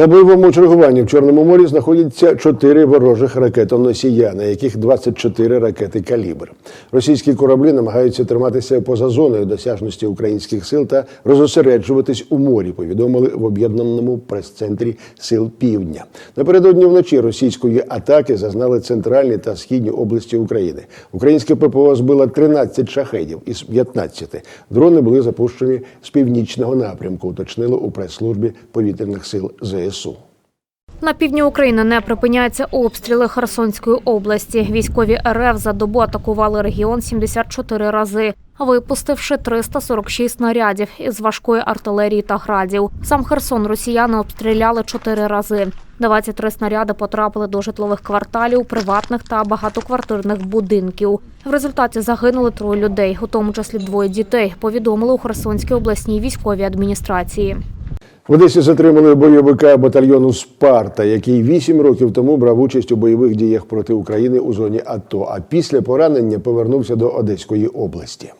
На бойовому чергуванні в Чорному морі знаходяться чотири ворожих ракетоносія, на яких 24 ракети калібр. Російські кораблі намагаються триматися поза зоною досяжності українських сил та розосереджуватись у морі. Повідомили в об'єднаному прес-центрі Сил Півдня. Напередодні вночі російської атаки зазнали центральні та східні області України. Українське ППО збило 13 шахедів із 15. Дрони були запущені з північного напрямку. Уточнили у прес-службі повітряних сил ЗСУ. На півдні України не припиняються обстріли Херсонської області. Військові РФ за добу атакували регіон 74 рази, випустивши 346 снарядів із важкої артилерії та градів. Сам Херсон росіяни обстріляли 4 рази. 23 снаряди потрапили до житлових кварталів, приватних та багатоквартирних будинків. В результаті загинули троє людей, у тому числі двоє дітей. Повідомили у Херсонській обласній військовій адміністрації. В Одесі затримали бойовика батальйону Спарта, який вісім років тому брав участь у бойових діях проти України у зоні АТО. А після поранення повернувся до Одеської області.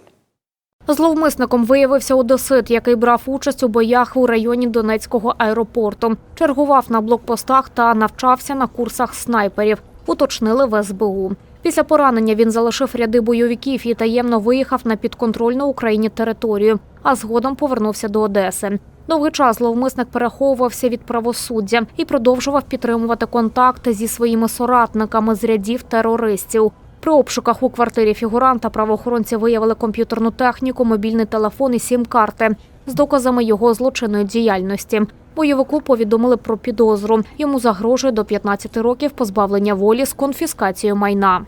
Зловмисником виявився одесит, який брав участь у боях у районі Донецького аеропорту. Чергував на блокпостах та навчався на курсах снайперів. Уточнили в СБУ. Після поранення він залишив ряди бойовиків і таємно виїхав на підконтрольну Україні територію, а згодом повернувся до Одеси. Довгий час зловмисник переховувався від правосуддя і продовжував підтримувати контакти зі своїми соратниками з рядів терористів. При обшуках у квартирі фігуранта правоохоронці виявили комп'ютерну техніку, мобільний телефон і сім-карти з доказами його злочинної діяльності. Бойовику повідомили про підозру. Йому загрожує до 15 років позбавлення волі з конфіскацією майна.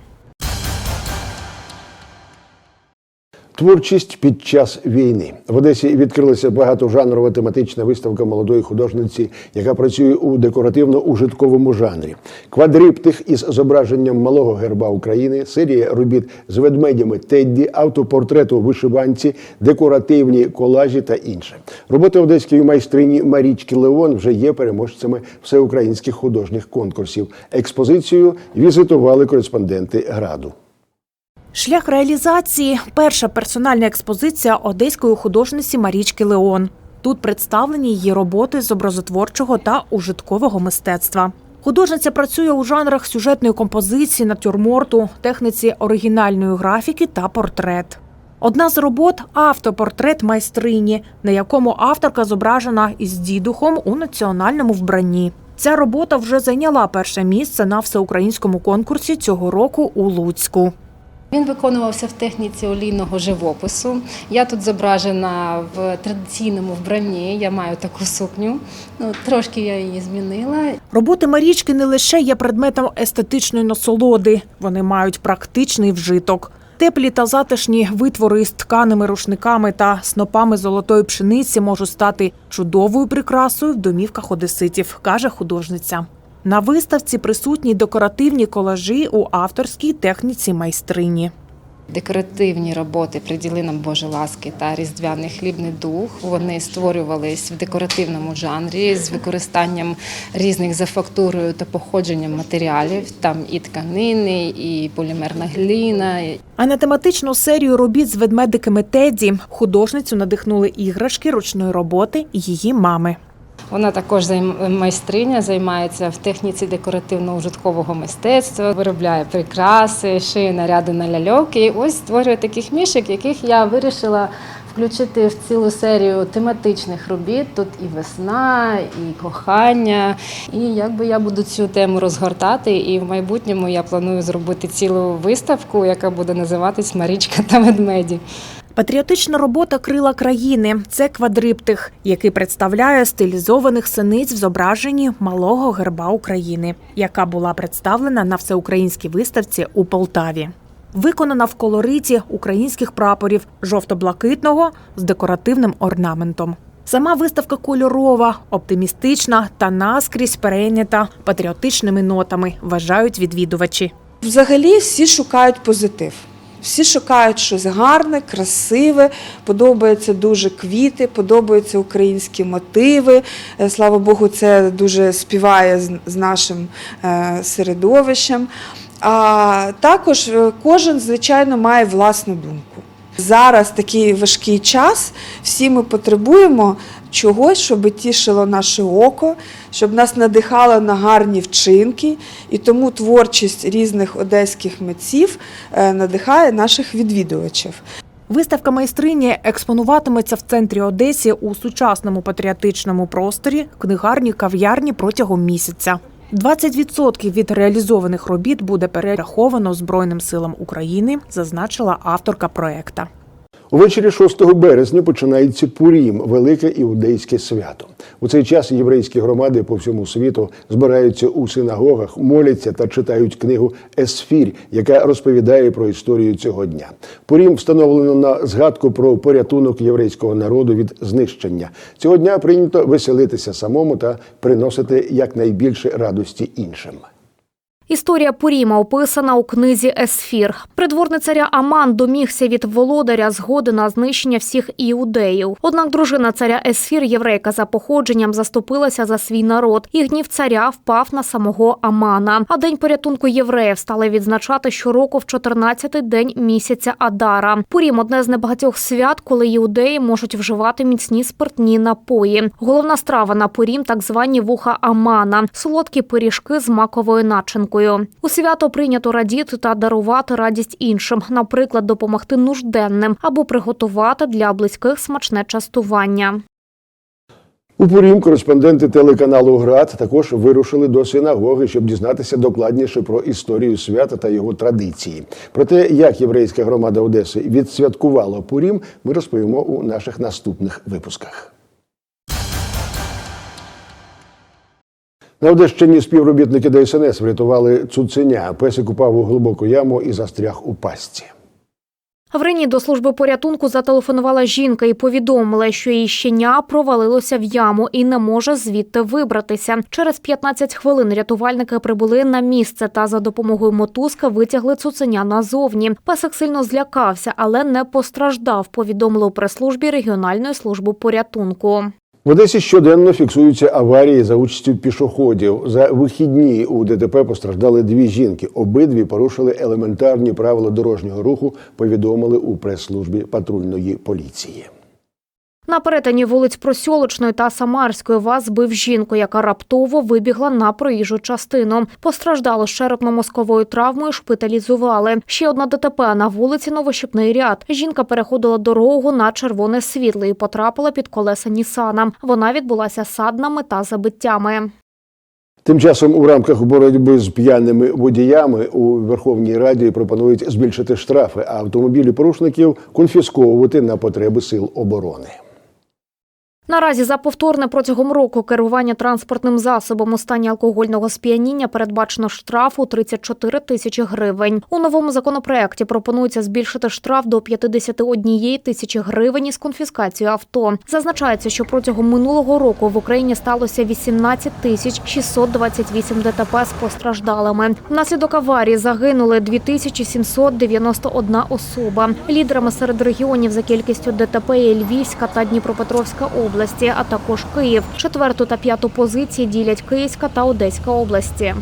Творчість під час війни в Одесі відкрилася багатожанрова тематична виставка молодої художниці, яка працює у декоративно-ужитковому жанрі. Квадриптих із зображенням малого герба України, серія робіт з ведмедями Тедді, автопортрет у вишиванці, декоративні колажі та інше. Роботи одеської майстрині Марічки Леон вже є переможцями всеукраїнських художніх конкурсів. Експозицію візитували кореспонденти граду. Шлях реалізації перша персональна експозиція одеської художниці Марічки Леон. Тут представлені її роботи з образотворчого та ужиткового мистецтва. Художниця працює у жанрах сюжетної композиції, натюрморту, техніці оригінальної графіки та портрет. Одна з робот автопортрет майстрині, на якому авторка зображена із дідухом у національному вбранні. Ця робота вже зайняла перше місце на всеукраїнському конкурсі цього року у Луцьку. Він виконувався в техніці олійного живопису. Я тут зображена в традиційному вбранні. Я маю таку сукню. Ну трошки я її змінила. Роботи Марічки не лише є предметом естетичної насолоди, вони мають практичний вжиток. Теплі та затишні витвори з тканими рушниками та снопами золотої пшениці можуть стати чудовою прикрасою в домівках одеситів, каже художниця. На виставці присутні декоративні колажі у авторській техніці майстрині. Декоративні роботи приділи нам Боже ласки та різдвяний хлібний дух. Вони створювались в декоративному жанрі з використанням різних за фактурою та походженням матеріалів. Там і тканини, і полімерна гліна, А на тематичну серію робіт з ведмедиками Теді художницю надихнули іграшки ручної роботи її мами. Вона також майстриня, займається в техніці декоративно-ужиткового мистецтва, виробляє прикраси, шиє наряди на ляльок. І ось створює таких мішок, яких я вирішила включити в цілу серію тематичних робіт. Тут і весна, і кохання. І якби я буду цю тему розгортати, і в майбутньому я планую зробити цілу виставку, яка буде називатись Марічка та ведмеді. Патріотична робота Крила країни це квадриптих, який представляє стилізованих синиць в зображенні малого герба України, яка була представлена на всеукраїнській виставці у Полтаві. Виконана в колориті українських прапорів жовто-блакитного з декоративним орнаментом. Сама виставка кольорова, оптимістична та наскрізь перейнята патріотичними нотами, вважають відвідувачі. Взагалі всі шукають позитив. Всі шукають щось гарне, красиве, подобаються дуже квіти, подобаються українські мотиви. Е, Слава Богу, це дуже співає з- нашим е, середовищем. А також е, кожен, звичайно, має власну думку. Зараз такий важкий час. Всі ми потребуємо чогось, щоб тішило наше око, щоб нас надихало на гарні вчинки. І тому творчість різних одеських митців е, надихає наших відвідувачів. Виставка майстрині експонуватиметься в центрі Одесі у сучасному патріотичному просторі, книгарні, кав'ярні протягом місяця. 20% від реалізованих робіт буде перераховано Збройним силам України, зазначила авторка проекта. Увечері 6 березня починається Пурім, велике іудейське свято. У цей час єврейські громади по всьому світу збираються у синагогах, моляться та читають книгу Есфір, яка розповідає про історію цього дня. Пурім встановлено на згадку про порятунок єврейського народу від знищення. Цього дня прийнято веселитися самому та приносити якнайбільше радості іншим. Історія Пуріма описана у книзі Есфір. Придворний царя Аман домігся від володаря згоди на знищення всіх іудеїв. Однак дружина царя Есфір, єврейка за походженням, заступилася за свій народ, і гнів царя впав на самого Амана. А день порятунку євреїв стали відзначати щороку в 14-й день місяця Адара. Пурім одне з небагатьох свят, коли іудеї можуть вживати міцні спиртні напої. Головна страва на Пурім – так звані вуха Амана, солодкі пиріжки з маковою начинкою. У свято прийнято радіти та дарувати радість іншим, наприклад, допомогти нужденним або приготувати для близьких смачне частування. У Пурім кореспонденти телеканалу ГРАД також вирушили до синагоги, щоб дізнатися докладніше про історію свята та його традиції. Про те, як єврейська громада Одеси відсвяткувала Пурім, ми розповімо у наших наступних випусках. На Одещині співробітники ДСНС врятували цуценя. Песик упав у глибоку яму і застряг у пастці. Рені до служби порятунку зателефонувала жінка і повідомила, що її щеня провалилося в яму і не може звідти вибратися. Через 15 хвилин рятувальники прибули на місце та за допомогою мотузка витягли цуценя назовні. Песик сильно злякався, але не постраждав. Повідомили у прес-службі регіональної служби порятунку. В Одесі щоденно фіксуються аварії за участю пішоходів. За вихідні у ДТП постраждали дві жінки. Обидві порушили елементарні правила дорожнього руху. Повідомили у прес-службі патрульної поліції. На перетині вулиць Просьолочної та Самарської ВАЗ збив жінку, яка раптово вибігла на проїжджу частину. Постраждало черепно-мозковою травмою, шпиталізували. Ще одна ДТП на вулиці Новощипний ряд. Жінка переходила дорогу на червоне світло і потрапила під колеса Нісана. Вона відбулася саднами та забиттями. Тим часом у рамках боротьби з п'яними водіями у Верховній Раді пропонують збільшити штрафи, а автомобілі порушників конфісковувати на потреби сил оборони. Наразі за повторне протягом року керування транспортним засобом у стані алкогольного сп'яніння передбачено штраф у 34 тисячі гривень. У новому законопроекті пропонується збільшити штраф до 51 тисячі гривень із конфіскацією авто. Зазначається, що протягом минулого року в Україні сталося 18 тисяч 628 ДТП з постраждалими. Внаслідок аварії загинули 2791 особа. Лідерами серед регіонів за кількістю ДТП є Львівська та Дніпропетровська області, а також Київ. Четверту та п'яту позиції ділять Київська та Одеська області.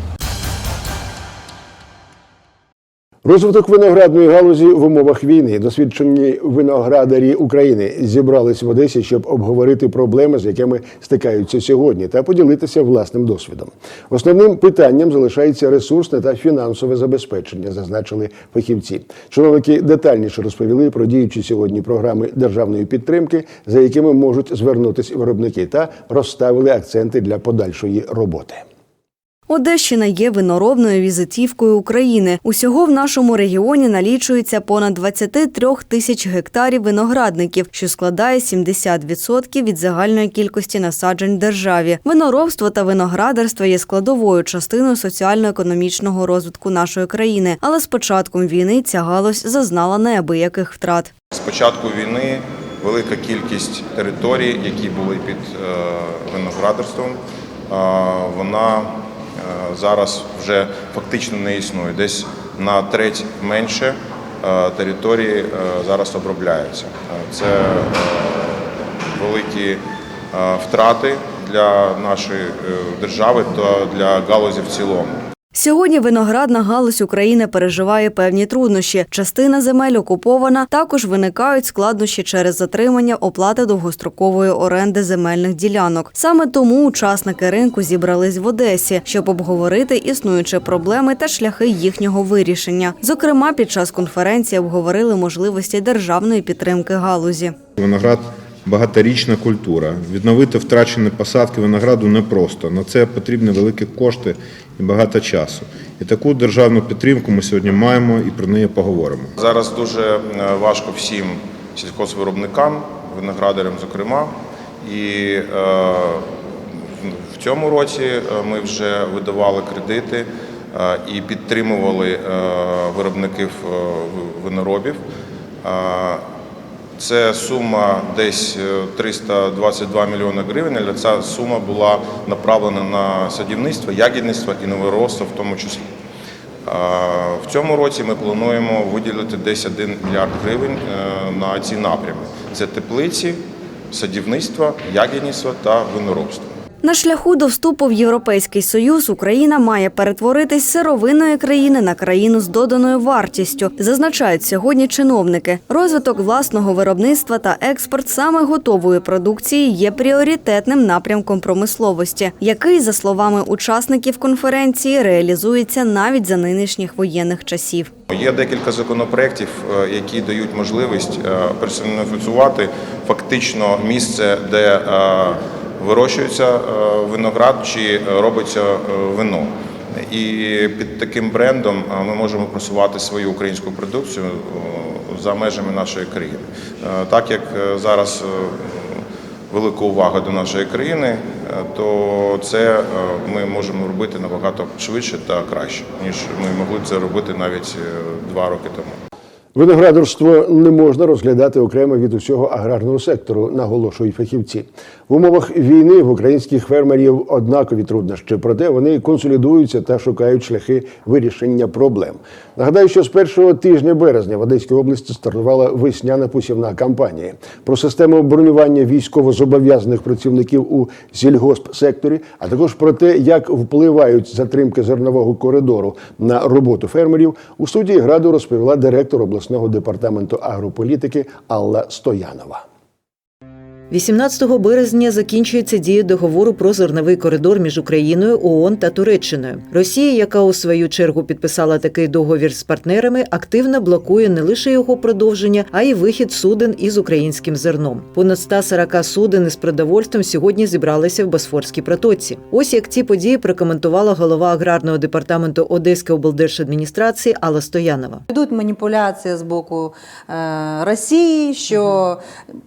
Розвиток виноградної галузі в умовах війни. Досвідчені виноградарі України зібрались в Одесі, щоб обговорити проблеми, з якими стикаються сьогодні, та поділитися власним досвідом. Основним питанням залишається ресурсне та фінансове забезпечення, зазначили фахівці. Чиновники детальніше розповіли про діючі сьогодні програми державної підтримки, за якими можуть звернутися виробники, та розставили акценти для подальшої роботи. Одещина є виноробною візитівкою України. Усього в нашому регіоні налічується понад 23 тисяч гектарів виноградників, що складає 70% від загальної кількості насаджень державі. Виноробство та виноградарство є складовою частиною соціально-економічного розвитку нашої країни. Але з початком війни ця галузь зазнала неабияких втрат. З початку війни велика кількість територій, які були під е, виноградарством, е, вона зараз вже фактично не існує. Десь на треть менше е, території е, зараз обробляються. Е, Це е, великі е, втрати для нашої е, держави та для галузі в цілому. Сьогодні виноградна галузь України переживає певні труднощі. Частина земель окупована. Також виникають складнощі через затримання оплати довгострокової оренди земельних ділянок. Саме тому учасники ринку зібрались в Одесі, щоб обговорити існуючі проблеми та шляхи їхнього вирішення. Зокрема, під час конференції обговорили можливості державної підтримки галузі. Виноград багаторічна культура. Відновити втрачені посадки винограду непросто. На це потрібні великі кошти і багато часу. І таку державну підтримку ми сьогодні маємо і про неї поговоримо. Зараз дуже е, важко всім сільхозвиробникам, виноградарям, зокрема. І е, в цьому році е, ми вже видавали кредити і підтримували виробників виноробів. Е, Це сума десь е, 322 мільйони гривень, але ця сума була направлена на садівництво, ягідництво і новороство в тому числі. В цьому році ми плануємо виділити десь 1 мільярд гривень е, на ці напрями: це теплиці, садівництво, ягідництво та виноробство. На шляху до вступу в Європейський Союз Україна має перетворитись з сировинної країни на країну з доданою вартістю, зазначають сьогодні чиновники. Розвиток власного виробництва та експорт саме готової продукції є пріоритетним напрямком промисловості, який, за словами учасників конференції, реалізується навіть за нинішніх воєнних часів. Є декілька законопроєктів, е, які дають можливість е, персоніфікувати фактично місце, де е, вирощується е, виноград чи робиться е, вино. І під таким брендом е, ми можемо просувати свою українську продукцію е, за межами нашої країни. Е, Так як е, зараз е, велика увага до нашої країни, е, то це е, ми можемо робити набагато швидше та краще, ніж ми могли це робити навіть е, два роки тому. Виноградарство не можна розглядати окремо від усього аграрного сектору, наголошують фахівці. В умовах війни в українських фермерів однакові труднощі, проте вони консолідуються та шукають шляхи вирішення проблем. Нагадаю, що з першого тижня березня в Одеській області стартувала весняна посівна кампанія. Про систему бронювання військовозобов'язаних працівників у сільгоспсекторі, а також про те, як впливають затримки зернового коридору на роботу фермерів, у студії граду розповіла директор обласного департаменту агрополітики Алла Стоянова. 18 березня закінчується дія договору про зерновий коридор між Україною, ООН та Туреччиною. Росія, яка у свою чергу підписала такий договір з партнерами, активно блокує не лише його продовження, а й вихід суден із українським зерном. Понад 140 суден із продовольством сьогодні зібралися в Босфорській протоці. Ось як ці події прокоментувала голова аграрного департаменту Одеської облдержадміністрації Алла Стоянова. Йдуть маніпуляції з боку е, Росії, що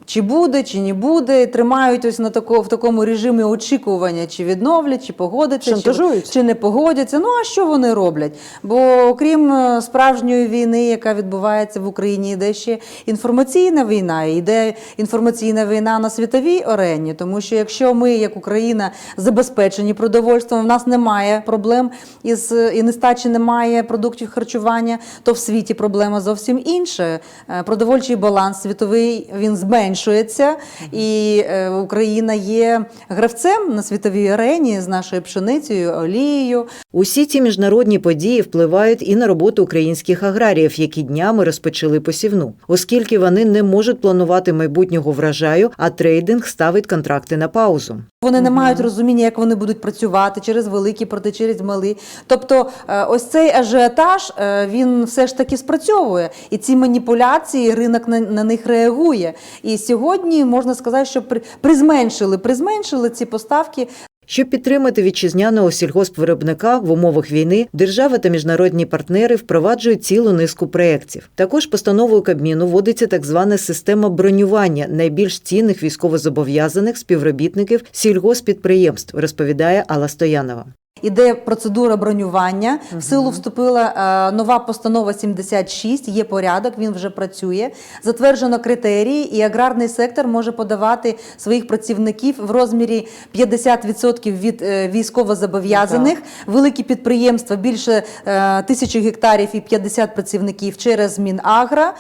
чи буде, чи не буде, тримають ось на тако, в такому режимі очікування, чи відновлять, чи погодяться, чи, чи не погодяться. Ну а що вони роблять? Бо окрім е, справжньої війни, яка відбувається в Україні, йде ще інформаційна війна, йде інформаційна війна на світовій арені. Тому що якщо ми, як Україна, забезпечені продовольством, в нас немає проблем із і нестачі немає продуктів харчування, то в світі проблема зовсім інша. Е, Продовольчий баланс світовий він зменшується, і е, Україна є гравцем на світовій арені з нашою пшеницею, олією. Усі ці міжнародні події впливають і на роботу українських аграріїв, які днями розпочали посівну, оскільки вони не можуть планувати майбутнього врожаю, а трейдинг ставить контракти на паузу. Вони не мають розуміння, як вони будуть працювати через великі проти через малі. Тобто, е, ось цей ажіотаж е, він все ж таки спрацьовує, і ці маніпуляції ринок на, на них реагує. І сьогодні можна сказати, що при, призменшили, призменшили ці поставки. Щоб підтримати вітчизняного сільгоспвиробника в умовах війни, держава та міжнародні партнери впроваджують цілу низку проєктів. Також постановою Кабміну вводиться так звана система бронювання найбільш цінних військовозобов'язаних співробітників сільгоспідприємств, розповідає Алла Стоянова. Іде процедура бронювання. В силу вступила е, нова постанова 76, Є порядок, він вже працює. Затверджено критерії, і аграрний сектор може подавати своїх працівників в розмірі 50% від е, військовозобов'язаних. Великі підприємства більше е, тисячі гектарів і 50 працівників через Мінагра.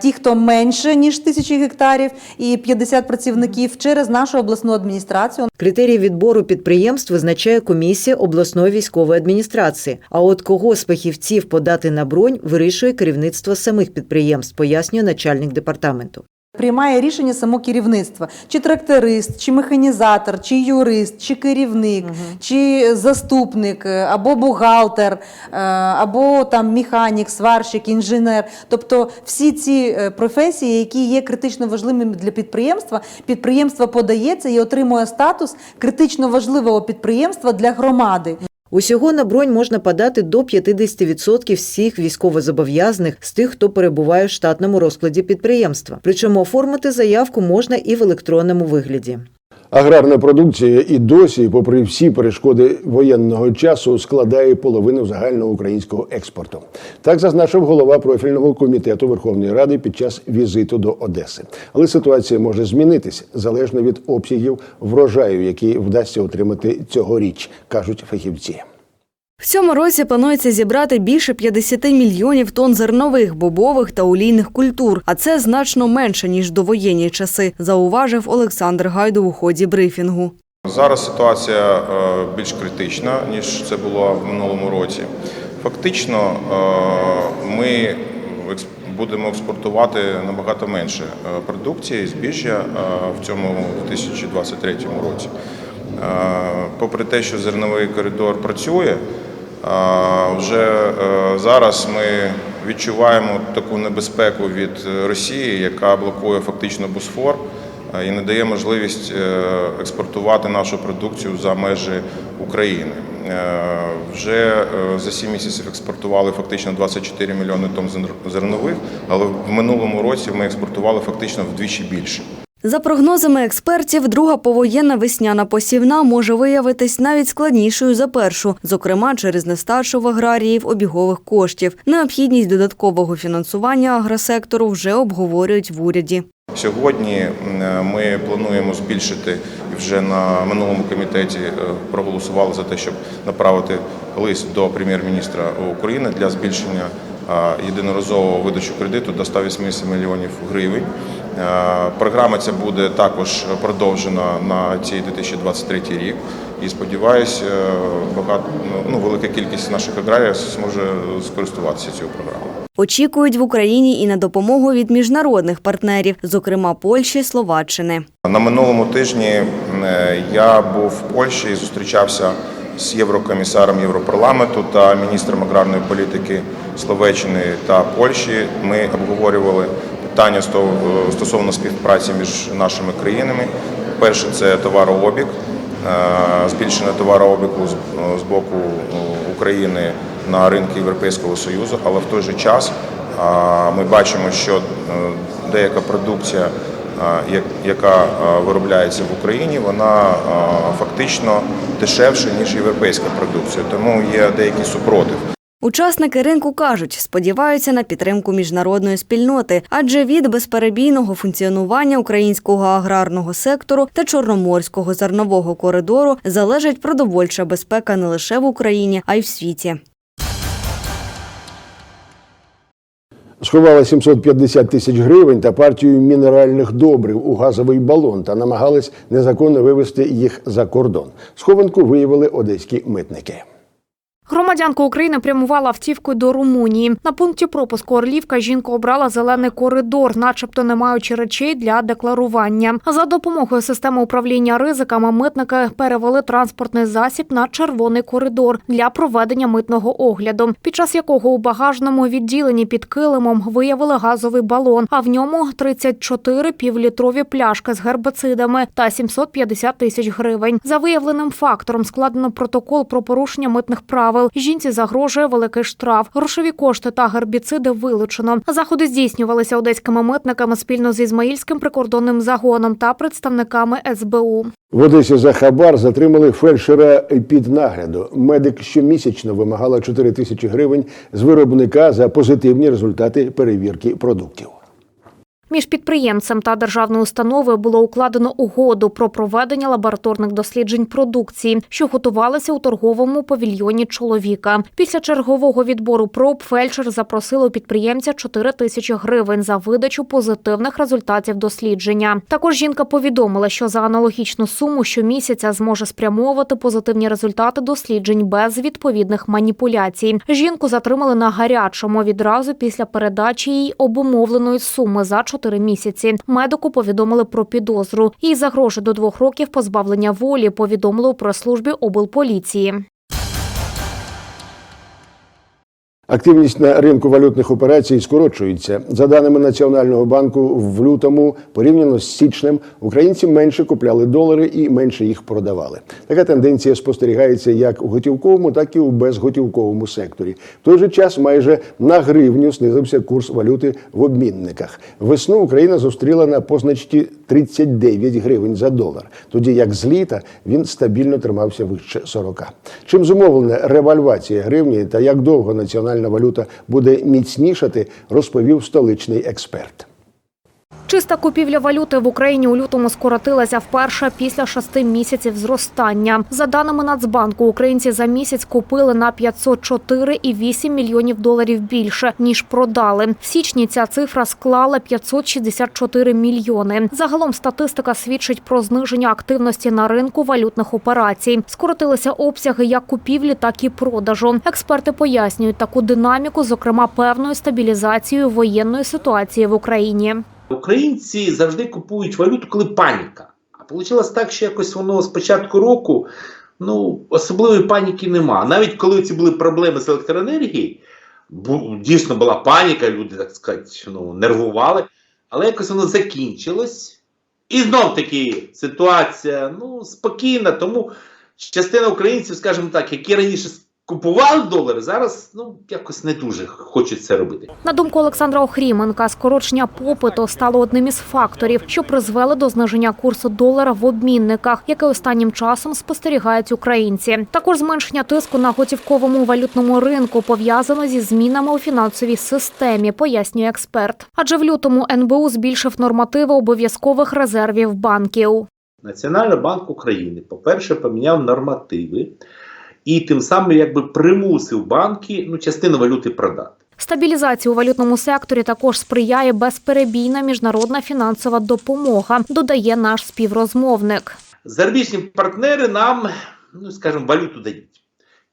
Ті, хто менше ніж тисячі гектарів і 50 працівників через нашу обласну адміністрацію. Критерії відбору підприємств визначає комісія обласної обласної військової адміністрації. А от кого з фахівців подати на бронь вирішує керівництво самих підприємств, пояснює начальник департаменту. Приймає рішення само керівництво, чи тракторист, чи механізатор, чи юрист, чи керівник, чи заступник, е, або бухгалтер, е, або там механік, сварщик, інженер. Тобто всі ці е, професії, які є критично важливими для підприємства, підприємство подається і отримує статус критично важливого підприємства для громади. Усього на бронь можна подати до 50% всіх військовозобов'язаних з тих, хто перебуває в штатному розкладі підприємства. Причому оформити заявку можна і в електронному вигляді. Аграрна продукція і досі, попри всі перешкоди воєнного часу, складає половину загального українського експорту. Так зазначив голова профільного комітету Верховної Ради під час візиту до Одеси. Але ситуація може змінитись залежно від обсягів врожаю, які вдасться отримати цьогоріч, кажуть фахівці. В цьому році планується зібрати більше 50 мільйонів тонн зернових, бобових та олійних культур, а це значно менше ніж довоєнні часи, зауважив Олександр Гайду у ході брифінгу. Зараз ситуація е, більш критична, ніж це було в минулому році. Фактично, е, ми будемо експортувати набагато менше е, продукції, збіжжя в цьому 2023 році. Попри те, що зерновий коридор працює, вже е, зараз ми відчуваємо таку небезпеку від е, Росії, яка блокує фактично Босфор е, і не дає можливість експортувати нашу продукцію за межі України. Вже за 7 місяців експортували фактично 24 мільйони тонн зернових, але в минулому році ми експортували фактично вдвічі більше. За прогнозами експертів, друга повоєнна весняна посівна може виявитись навіть складнішою за першу, зокрема через нестачу в аграріїв обігових коштів. Необхідність додаткового фінансування агросектору вже обговорюють в уряді. Сьогодні ми плануємо збільшити вже на минулому комітеті е, проголосували за те, щоб направити лист до прем'єр-міністра України для збільшення єдиноразового видачу кредиту до 180 мільйонів гривень. Е, Програма ця буде також продовжена на цей 2023 рік. І сподіваюся, багато ну велика кількість наших аграріїв зможе скористуватися цією програмою. Очікують в Україні і на допомогу від міжнародних партнерів, зокрема Польщі, Словаччини. На минулому тижні е, я був в Польщі і зустрічався з єврокомісаром Європарламенту та міністром аграрної політики Словаччини та Польщі. Ми обговорювали питання стосовно співпраці між нашими країнами. Перше це товарообіг, е, збільшення товарообігу з- з боку е, України на ринки Європейського Союзу, але в той же час ми бачимо, що е, деяка продукція яка виробляється в Україні, вона фактично дешевша, ніж європейська продукція, тому є деякий супротив. Учасники ринку кажуть, сподіваються на підтримку міжнародної спільноти, адже від безперебійного функціонування українського аграрного сектору та чорноморського зернового коридору залежить продовольча безпека не лише в Україні, а й в світі. Сховала 750 тисяч гривень та партію мінеральних добрив у газовий балон та намагались незаконно вивезти їх за кордон. Схованку виявили одеські митники. Громадянка України прямувала автівкою до Румунії. На пункті пропуску Орлівка жінка обрала зелений коридор, начебто не маючи речей для декларування. За допомогою системи управління ризиками митники перевели транспортний засіб на червоний коридор для проведення митного огляду, під час якого у багажному відділенні під килимом виявили газовий балон, а в ньому 34 півлітрові пляшки з гербицидами та 750 тисяч гривень. За виявленим фактором складено протокол про порушення митних правил. Жінці загрожує великий штраф. Грошові кошти та гербіциди вилучено. Заходи здійснювалися одеськими митниками спільно з ізмаїльським прикордонним загоном та представниками СБУ. В Одесі за хабар затримали фельдшера під нагляду. Медик щомісячно вимагала 4 тисячі гривень з виробника за позитивні результати перевірки продуктів. Між підприємцем та державною установою було укладено угоду про проведення лабораторних досліджень продукції, що готувалися у торговому павільйоні чоловіка. Після чергового відбору проб фельдшер запросила у підприємця 4 тисячі гривень за видачу позитивних результатів дослідження. Також жінка повідомила, що за аналогічну суму щомісяця зможе спрямовувати позитивні результати досліджень без відповідних маніпуляцій. Жінку затримали на гарячому відразу після передачі їй обумовленої суми за 4 місяці. Медику повідомили про підозру. і за гроші до двох років позбавлення волі. Повідомили у прес-службі облполіції. Активність на ринку валютних операцій скорочується. За даними Національного банку, в лютому порівняно з січнем українці менше купляли долари і менше їх продавали. Така тенденція спостерігається як у готівковому, так і у безготівковому секторі. В той же час майже на гривню знизився курс валюти в обмінниках. Весну Україна зустріла на позначці 39 гривень за долар, тоді як з літа він стабільно тримався вище 40. Чим зумовлена ревальвація гривні та як довго національна валюта буде міцнішати, розповів столичний експерт. Чиста купівля валюти в Україні у лютому скоротилася вперше після шести місяців зростання. За даними Нацбанку, українці за місяць купили на 504,8 мільйонів доларів більше ніж продали. В січні ця цифра склала 564 мільйони. Загалом статистика свідчить про зниження активності на ринку валютних операцій. Скоротилися обсяги як купівлі, так і продажу. Експерти пояснюють таку динаміку, зокрема певною стабілізацією воєнної ситуації в Україні. Українці завжди купують валюту, коли паніка. А вийшло так, що якось воно з початку року ну, особливої паніки нема. Навіть коли ці були проблеми з електроенергією, дійсно була паніка, люди, так сказати, ну, нервували, але якось воно закінчилось. І знов таки ситуація ну, спокійна, тому частина українців, скажімо так, які раніше купували долари, зараз ну, якось не дуже хочуть це робити. На думку Олександра Охріменка, скорочення попиту стало одним із факторів, що призвели до зниження курсу долара в обмінниках, яке останнім часом спостерігають українці. Також зменшення тиску на готівковому валютному ринку пов'язано зі змінами у фінансовій системі, пояснює експерт. Адже в лютому НБУ збільшив нормативи обов'язкових резервів банків. Національний банк України, по-перше, поміняв нормативи і тим самим якби примусив банки ну, частину валюти продати. Стабілізації у валютному секторі також сприяє безперебійна міжнародна фінансова допомога, додає наш співрозмовник. Зарубіжні партнери нам, ну скажімо, валюту дають.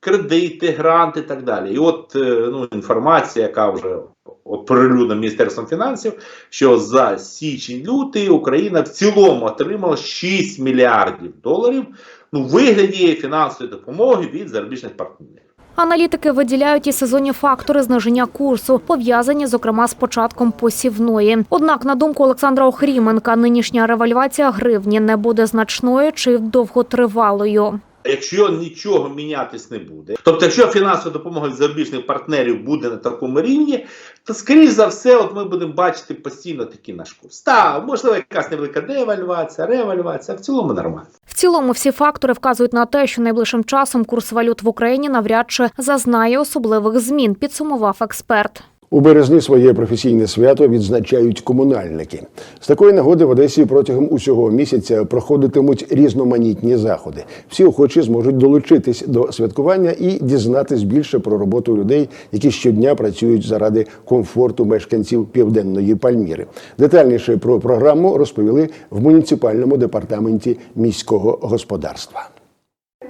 Кредити, гранти і так далі. І от е, ну, інформація, яка вже оприлюднена Міністерством фінансів, що за січень-лютий Україна в цілому отримала 6 мільярдів доларів ну, вигляді фінансової допомоги від зарубіжних партнерів. Аналітики виділяють і сезонні фактори зниження курсу, пов'язані, зокрема, з початком посівної. Однак, на думку Олександра Охріменка, нинішня ревальвація гривні не буде значною чи довготривалою. Якщо нічого мінятись не буде, тобто, якщо фінансова допомога від зарубіжних партнерів буде на такому рівні, то скоріш за все, от ми будемо бачити постійно такий наш курс. Та можливо, якась невелика девальвація, ревальвація, в цілому нормально. В цілому всі фактори вказують на те, що найближчим часом курс валют в Україні навряд чи зазнає особливих змін, підсумував експерт. У березні своє професійне свято відзначають комунальники. З такої нагоди в Одесі протягом усього місяця проходитимуть різноманітні заходи. Всі охочі зможуть долучитись до святкування і дізнатись більше про роботу людей, які щодня працюють заради комфорту мешканців південної Пальміри. Детальніше про програму розповіли в муніципальному департаменті міського господарства.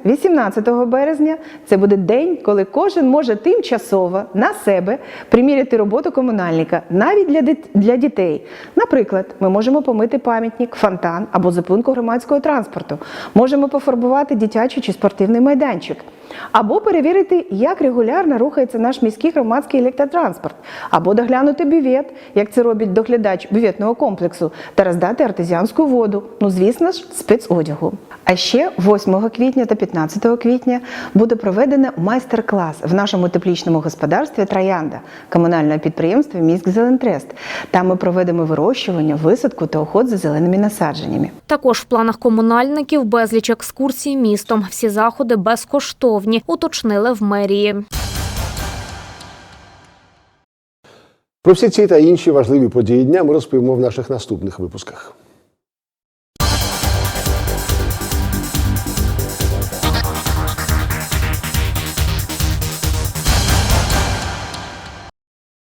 18 березня це буде день, коли кожен може тимчасово на себе приміряти роботу комунальника навіть для дит- для дітей. Наприклад, ми можемо помити пам'ятник, фонтан або зупинку громадського транспорту. Можемо пофарбувати дитячий чи спортивний майданчик. Або перевірити, як регулярно рухається наш міський громадський електротранспорт, або доглянути бювет, як це робить доглядач бюветного комплексу, та роздати артезіанську воду. Ну, звісно ж, спецодягу. А ще 8 квітня та 15 квітня буде проведено майстер-клас в нашому теплічному господарстві Троянда комунального підприємства Міськ Зелентрест. Там ми проведемо вирощування, висадку та уход за зеленими насадженнями. Також в планах комунальників безліч екскурсій містом. Всі заходи безкоштовні, уточнили в мерії. Про всі ці та інші важливі події дня ми розповімо в наших наступних випусках.